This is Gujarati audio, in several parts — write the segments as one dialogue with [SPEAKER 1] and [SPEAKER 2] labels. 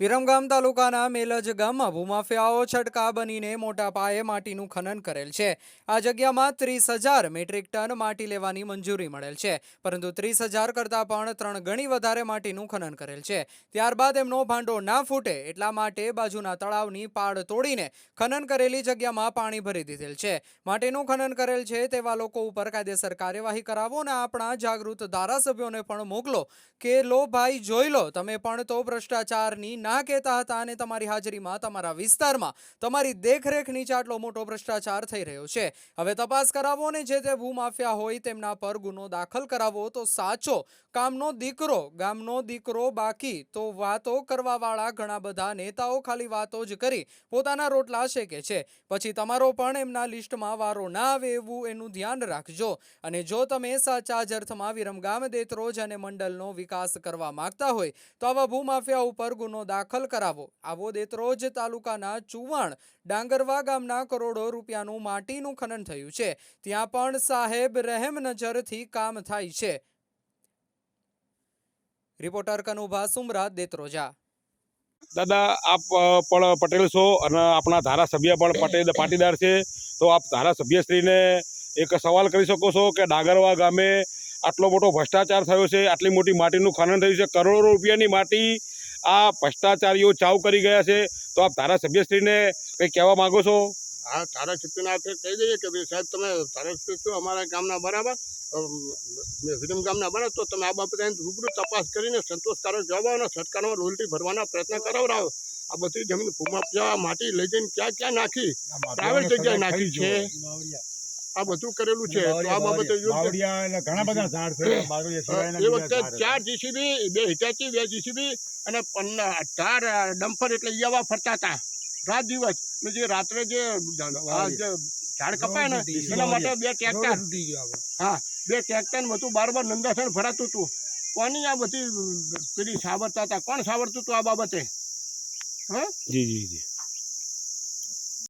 [SPEAKER 1] વિરમગામ તાલુકાના મેલજ ગામમાં ભૂમાફિયાઓ છટકા બનીને મોટા પાયે માટીનું ખનન કરેલ છે. આ જગ્યામાં ત્રીસ હજાર મેટ્રિક ટન માટી લેવાની મંજૂરી મળેલ છે. પરંતુ ત્રીસ હજાર કરતાં પણ ત્રણ ગણી વધારે માટીનું ખનન કરેલ છે. ત્યારબાદ એમનો ભાંડો ના ફૂટે એટલા માટે બાજુના તળાવની પાડ તોડીને ખનન કરેલી જગ્યામાં પાણી ભરી દીધેલ છે. માટીનું ખનન કરેલ છે તેવા લોકો ઉપર કાયદેસર કાર્યવાહી કરાવો અને આપણા જાગૃત ધારાસભ્યોને પણ મોકલો કે, લો ભાઈ, જોઈ લો, તમે પણ તો ભ્રષ્ટાચારની ના કહેતા હતા અને તમારી હાજરીમાં, તમારા વિસ્તારમાં તમારી દેખરેખ નીચે આટલો મોટો ભ્રષ્ટાચાર થઈ રહ્યો છે. હવે તપાસ કરાવો ને જે તે ભૂમાફિયા હોય તેમના પર ગુનો દાખલ કરાવો. તો સાચો કામનો દીકરો, ગામનો દીકરો બાકી, તો વાતો કરવાવાળા ઘણા બધા નેતાઓ ખાલી વાતો જ કરી પોતાના રોટલા શેકે છે. પછી તમારો પણ એમના લિસ્ટમાં વારો ના આવે એવું એનું ધ્યાન રાખજો. અને જો તમે સાચા જ અર્થમાં વિરમગામ દેતરોજ અને મંડળનો વિકાસ કરવા માંગતા હોય, તો આવા ભૂમાફિયા ઉપર ગુનો દાખલ કરાવો. આવો દેતરોજ તાલુકાના ચુવાણ, ડાંગરવા ગામના કરોડો રૂપિયાનું માટીનું ખનન થયું છે. ત્યાં પણ સાહેબ રહેમ નજરથી કામ થાય છે. રિપોર્ટર કનુભા સુમરા દેતરોજા
[SPEAKER 2] દાદા, આપ પણ પટેલ છો અને આપણા ધારાસભ્ય પણ પટેલ પાટીદાર છે. તો આપ ધારાસભ્યશ્રીને એક સવાલ કરી શકો છો કે ડાગરવા ગામે આટલો મોટો ભ્રષ્ટાચાર થયો છે, આટલી મોટી માટીનું ખનન થયું છે. કરોડો રૂપિયાની માટી આ ભ્રષ્ટાચારીઓ ચાવ કરી ગયા છે તો આપ ધારાસભ્યશ્રીને કંઈ કહેવા માગો છો?
[SPEAKER 3] હા ધારાસભ્યને આપણે કહી દઈએ કે ભાઈ સાહેબ તમે ધારાસભ્ય છો અમારા ગામના બરાબર અમ, વિરમ ગામના બરાબર તો તમે આ બાબતે રૂબરૂ તપાસ કરીને સંતોષકારક જવાબ અને સરકારમાં રોલટી ભરવાના પ્રયત્ન કરાવડાવો આ બધી જમીન ભૂમાફિયા માટી લઈ જઈને ક્યાં ક્યાં નાખી? પ્રાઇવેટ જગ્યાએ નાખી છે. આ બધું કરેલું છે. તો આ બાબતે યોગ્ય
[SPEAKER 4] ઘણા બધા ઝાડ છે.
[SPEAKER 3] એ વખતે ચાર જીસીબી બે હિટાચી બે જીસીબી અને ચાર ડમ્પર એટલે યવા ફરતા હતા. રાત દિવસ. ને જે રાત્રે જે ઝાડ કપાય ને એના માટે બે ટ્રેક્ટર. હા બે ટ્રેક્ટર બધું બાર બાર નંદાસણ ભરાતું હતું. કોની આ બધી પેલી સાવરતા હતા? કોણ સાવરતું હતું આ બાબતે?
[SPEAKER 2] જી જી જી. આપ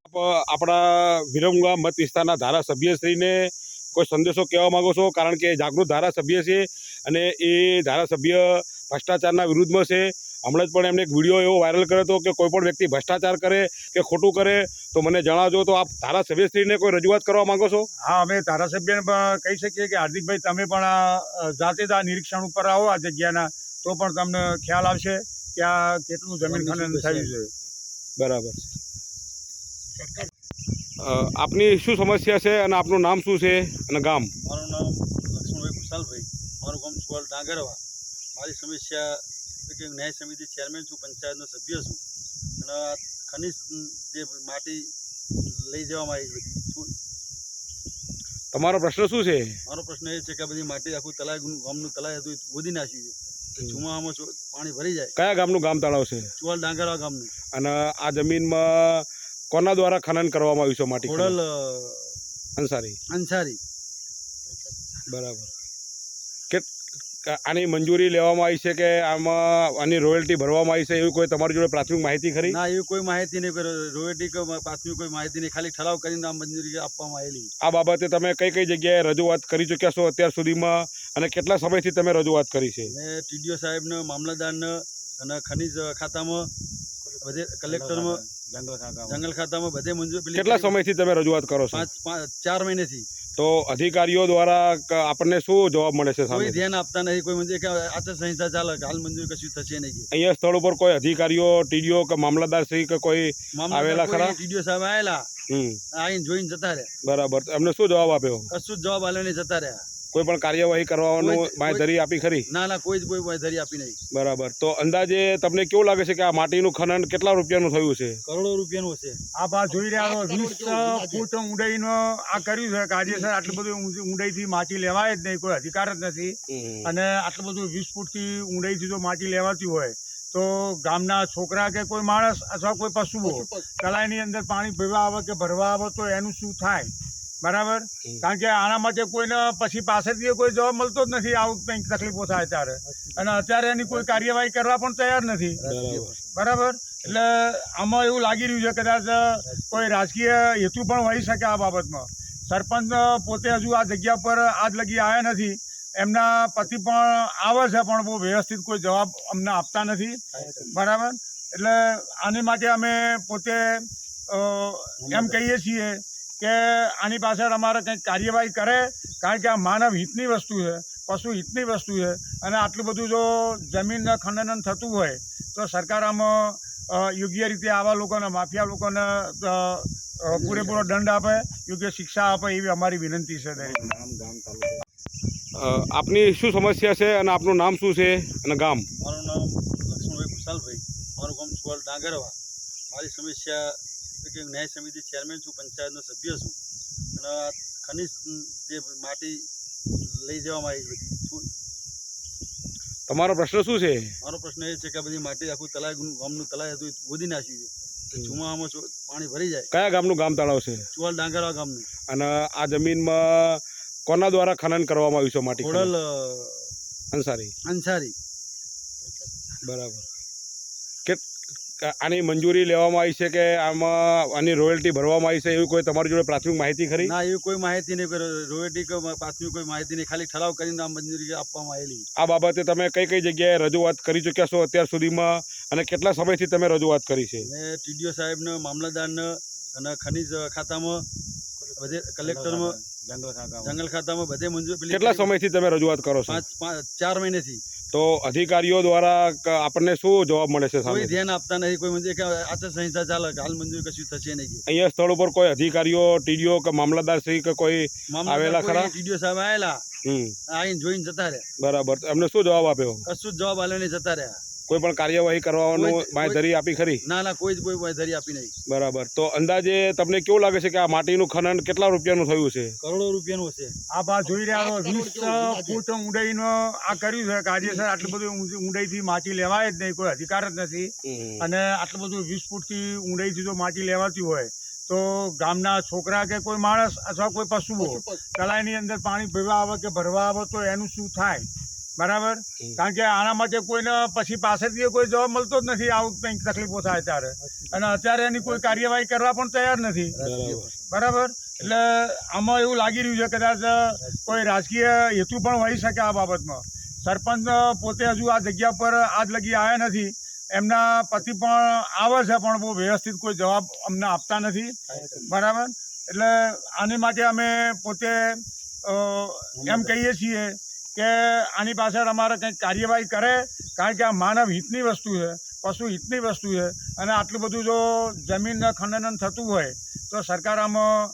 [SPEAKER 2] આપણા વિરમગામ મત વિસ્તારના ધારાસભ્યશ્રીને કોઈ સંદેશો કહેવા માગો છો? કારણ કે જાગૃત ધારાસભ્ય છે અને એ ધારાસભ્ય ભ્રષ્ટાચારના વિરુદ્ધમાં છે. હમણાં જ પણ એમને એક વીડિયો એવો વાયરલ કર્યો હતો કે કોઈ પણ વ્યક્તિ ભ્રષ્ટાચાર કરે કે ખોટું કરે તો મને જણાવજો. તો આપ ધારાસભ્યશ્રીને કોઈ રજૂઆત કરવા માંગો છો?
[SPEAKER 4] હા અમે ધારાસભ્યને પણ કહી શકીએ કે હાર્દિકભાઈ તમે પણ આ જાતે જ આ નિરીક્ષણ ઉપર આવો આ જગ્યાના તો પણ તમને ખ્યાલ આવશે કે આ કેટલું જમીન ખનન થયું છે.
[SPEAKER 2] બરાબર છે. આપની શું સમસ્યા છે અને આપનું નામ શું છે અને ગામ?
[SPEAKER 5] મારું નામ લક્ષ્મણભાઈ કુશાલભાઈ. મારું ગામ સુવાલ ડાંગરવા. મારી સમસ્યા કે ન્યાય સમિતિ ચેરમેન છું પંચાયતનો સભ્ય છું. અને આ ખનિજ જે માટી લઈ જવામાં આવી બધી
[SPEAKER 2] તમારો પ્રશ્ન શું છે?
[SPEAKER 5] મારો પ્રશ્ન એ છે કે બધી માટી આખું તલાય ગામનું તલાય હતું ગોદી નાખ્યું છે. તો પાણી ભરી જાય.
[SPEAKER 2] કયા ગામનું ગામ તળાવ છે?
[SPEAKER 5] ચુવાલ ડાંગરવા ગામનું.
[SPEAKER 2] અને આ જમીનમાં કોના દ્વારા ખનન કરવામાં આવ્યું છે માટી
[SPEAKER 5] ખોડલ
[SPEAKER 2] અંસારી.
[SPEAKER 5] અંસારી.
[SPEAKER 2] બરાબર. કે આની મંજૂરી લેવામાં આવી છે કે આમાં આની રોયલ્ટી ભરવામાં આવી છે એવી કોઈ તમારી જોડે પ્રાથમિક માહિતી ખરી?
[SPEAKER 5] ના એવી કોઈ માહિતી નહીં કોઈ રોયલ્ટી કે પ્રાથમિક કોઈ માહિતી નહીં ખાલી ઠરાવ કરીને આ મંજૂરી આપવામાં આવેલી.
[SPEAKER 2] આ બાબતે તમે કઈ કઈ જગ્યાએ રજૂઆત કરી ચૂક્યા છો અત્યાર સુધીમાં અને કેટલા સમયથી તમે રજૂઆત કરી છે?
[SPEAKER 5] મેં ટીડીઓ સાહેબને મામલતદારને અને ખનિજ ખાતામાં બધે કલેક્ટરમાં
[SPEAKER 4] જંગલ
[SPEAKER 5] ખાતામાં. બધે મંજૂર
[SPEAKER 2] કેટલા સમયથી તમે રજૂઆત કરો છો?
[SPEAKER 5] ચાર મહિનેથી.
[SPEAKER 2] તો અધિકારીઓ દ્વારા આપણને શું જવાબ મળે છે
[SPEAKER 5] કોઈ ધ્યાન આપતા નથી કોઈ મંજૂર કે આચાર સંહિતા ચાલે હાલ મંજૂર કશું થશે નહીં
[SPEAKER 2] અહીંયા સ્થળ ઉપર કોઈ અધિકારીઓ ટીડીઓ કે મામલતદાર શ્રી કે કોઈ આવેલા ખરા?
[SPEAKER 5] ટીડીઓ સાહેબ આવેલા આવીને જોઈને જતા રહ્યા.
[SPEAKER 2] બરાબર. એમને શું જવાબ આપ્યો?
[SPEAKER 5] કશું જ જવાબ આલે નહીં જતા રહ્યા.
[SPEAKER 2] કોઈ પણ કાર્યવાહી કરવાનું બાંયધરી આપી ખરી?
[SPEAKER 5] ના ના કોઈ જ કોઈ ધરી આપી નહીં.
[SPEAKER 2] બરાબર. તો અંદાજે તમને કેવું લાગે છે કે આ માટીનું ખનન કેટલા રૂપિયાનું થયું છે?
[SPEAKER 5] કરોડો રૂપિયાનું છે
[SPEAKER 4] આ બા જોઈ રહ્યા વીસ ફૂટ ઊંડાઈનો આ કર્યું છે. કાયદેસર આટલું બધું ઊંડાઈથી માટી લેવાય જ નહીં કોઈ અધિકાર જ નથી. અને આટલું બધું વીસ ફૂટથી ઊંડાઈથી જો માટી લેવાતી હોય તો ગામના છોકરા કે કોઈ માણસ અથવા કોઈ પશુઓ તળાઈની અંદર પાણી ભરવા આવે કે ભરવા આવે તો એનું શું થાય? બરાબર? કારણ કે આના માટે કોઈને પછી પાસેથી કોઈ જવાબ મળતો જ નથી આવું કંઈક તકલીફો થાય ત્યારે. અને અત્યારે એની કોઈ કાર્યવાહી કરવા પણ તૈયાર નથી.
[SPEAKER 2] બરાબર.
[SPEAKER 4] બરાબર? એટલે આમાં એવું લાગી રહ્યું છે કદાચ કોઈ રાજકીય હેતુ પણ હોઈ શકે આ બાબતમાં. સરપંચ પોતે હજુ આ જગ્યા પર આજ લગી આવ્યા નથી. એમના પતિ પણ આવે છે પણ બહુ વ્યવસ્થિત કોઈ જવાબ અમને આપતા નથી. બરાબર? એટલે આની માટે અમે પોતે એમ કહીએ છીએ કે આની પાછળ અમારે કંઈક કાર્યવાહી કરે કારણ કે આ માનવ હિતની વસ્તુ છે પશુ હિતની વસ્તુ છે. અને આટલું બધું જો જમીન ખંડન થતું હોય તો સરકાર આમાં યોગ્ય રીતે આવા લોકોને માફિયા લોકોને પૂરેપૂરો દંડ આપે યોગ્ય શિક્ષા આપે એવી અમારી વિનંતી છે. દરેક
[SPEAKER 2] આપની શું સમસ્યા છે અને આપનું નામ શું છે અને ગામ?
[SPEAKER 5] મારું નામ લક્ષ્મણભાઈ કુશાલભાઈ. મારું ગામ સુવાલ ડાંગરવા. મારી સમસ્યા કે ન્યાય સમિતિ ચેરમેન છું પંચાયતનો સભ્ય છું. અને આ ખનિજ જે માટી લઈ જવામાં આવી બધી
[SPEAKER 2] તમારો પ્રશ્ન શું છે?
[SPEAKER 5] મારો પ્રશ્ન એ છે કે બધી માટી આખું તલાય ગામનું તલાય હતું ગોદી નાખ્યું છે. ચુમામાં પાણી ભરી જાય.
[SPEAKER 2] કયા ગામનું ગામ તળાવ છે?
[SPEAKER 5] ચુવાલ ડાંગરવા ગામનું.
[SPEAKER 2] અને આ જમીનમાં કોના દ્વારા ખનન કરવામાં આવ્યું છે માટી
[SPEAKER 5] ખોડલ
[SPEAKER 2] અંસારી.
[SPEAKER 5] અંસારી.
[SPEAKER 2] બરાબર. કે આની મંજૂરી લેવામાં આવી છે કે આમાં આની રોયલ્ટી ભરવામાં આવી છે એવી કોઈ તમારી જોડે પ્રાથમિક માહિતી ખરી?
[SPEAKER 5] ના એવી કોઈ માહિતી નહીં કોઈ રોયલ્ટી કે પ્રાથમિક કોઈ માહિતી નહીં ખાલી ઠરાવ કરીને આ મંજૂરી આપવામાં આવેલી.
[SPEAKER 2] આ બાબતે તમે કઈ કઈ જગ્યાએ રજૂઆત કરી ચૂક્યા છો અત્યાર સુધીમાં અને કેટલા સમયથી તમે રજૂઆત કરી છે?
[SPEAKER 5] મેં ટીડીઓ સાહેબને મામલતદારને અને ખનિજ ખાતામાં બધે કલેક્ટરમાં
[SPEAKER 4] જંગલ ખાતા
[SPEAKER 5] જંગલ ખાતામાં બધે મંજૂર
[SPEAKER 2] કેટલા સમયથી તમે રજૂઆત કરો છો?
[SPEAKER 5] પાંચ પાંચ ચાર મહિનેથી.
[SPEAKER 2] તો અધિકારીઓ દ્વારા આપણને શું જવાબ મળે છે
[SPEAKER 5] કોઈ ધ્યાન આપતા નથી કોઈ મંજૂર કે આચાર સંહિતા ચાલે હાલ મંજૂર કશું થશે નહીં
[SPEAKER 2] અહીંયા સ્થળ ઉપર કોઈ અધિકારીઓ ટીડીઓ કે મામલતદાર શ્રી કે કોઈ આવેલા ખરા?
[SPEAKER 5] ટીડીઓ સાહેબ આવેલા આવીને જોઈને જતા રહ્યા.
[SPEAKER 2] બરાબર. એમને શું જવાબ આપ્યો?
[SPEAKER 5] કશું જવાબ આલ્યો નહીં જતા રહ્યા.
[SPEAKER 2] કોઈ પણ કાર્યવાહી કરવાનું બાંયધરી આપી ખરી?
[SPEAKER 5] ના ના કોઈ જ કોઈ ધરી આપી નહીં.
[SPEAKER 2] બરાબર. તો અંદાજે તમને કેવું લાગે છે કે આ માટીનું ખનન કેટલા રૂપિયાનું થયું છે?
[SPEAKER 5] કરોડો રૂપિયાનું હશે.
[SPEAKER 4] આ બા જોઈ રહ્યા છો. વીસ ફૂટ ઊંડાઈનો આ કર્યું છે. કાયદેસર આટલું બધું ઊંડાઈથી માટી લેવાય જ નહીં. કોઈ અધિકાર જ નથી. અને આટલું બધું વીસ ફૂટથી ઊંડાઈથી જો માટી લેવાતી હોય તો ગામના છોકરા કે કોઈ માણસ અથવા કોઈ પશુઓ તળાઈની અંદર પાણી ભરવા આવે કે ભરવા આવે તો એનું શું થાય? બરાબર? કારણ કે આના માટે કોઈને પછી પાસેથી કોઈ જવાબ મળતો જ નથી આવું કંઈક તકલીફો થાય ત્યારે. અને અત્યારે એની કોઈ કાર્યવાહી કરવા પણ તૈયાર નથી.
[SPEAKER 2] બરાબર.
[SPEAKER 4] એટલે આમાં એવું લાગી રહ્યું છે કદાચ કોઈ રાજકીય હેતુ પણ હોઈ શકે આ બાબતમાં. સરપંચ પોતે હજુ આ જગ્યા પર આજ લગી આવ્યા નથી. એમના પતિ પણ આવે છે પણ બહુ વ્યવસ્થિત કોઈ જવાબ અમને આપતા નથી. બરાબર? એટલે આની માટે અમે પોતે એમ કહીએ છીએ કે આની પાછળ અમારે કંઈક કાર્યવાહી કરે, કારણ કે આ માનવ હિતની વસ્તુ છે, પશુ હિતની વસ્તુ છે. અને આટલું બધું જો જમીન ખંડન થતું હોય, તો સરકાર આમાં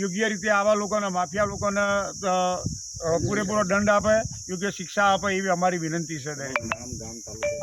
[SPEAKER 4] યોગ્ય રીતે આવા લોકોને, માફિયા લોકોને પૂરેપૂરો દંડ આપે, યોગ્ય શિક્ષા આપે એવી અમારી વિનંતી છે, દરેક.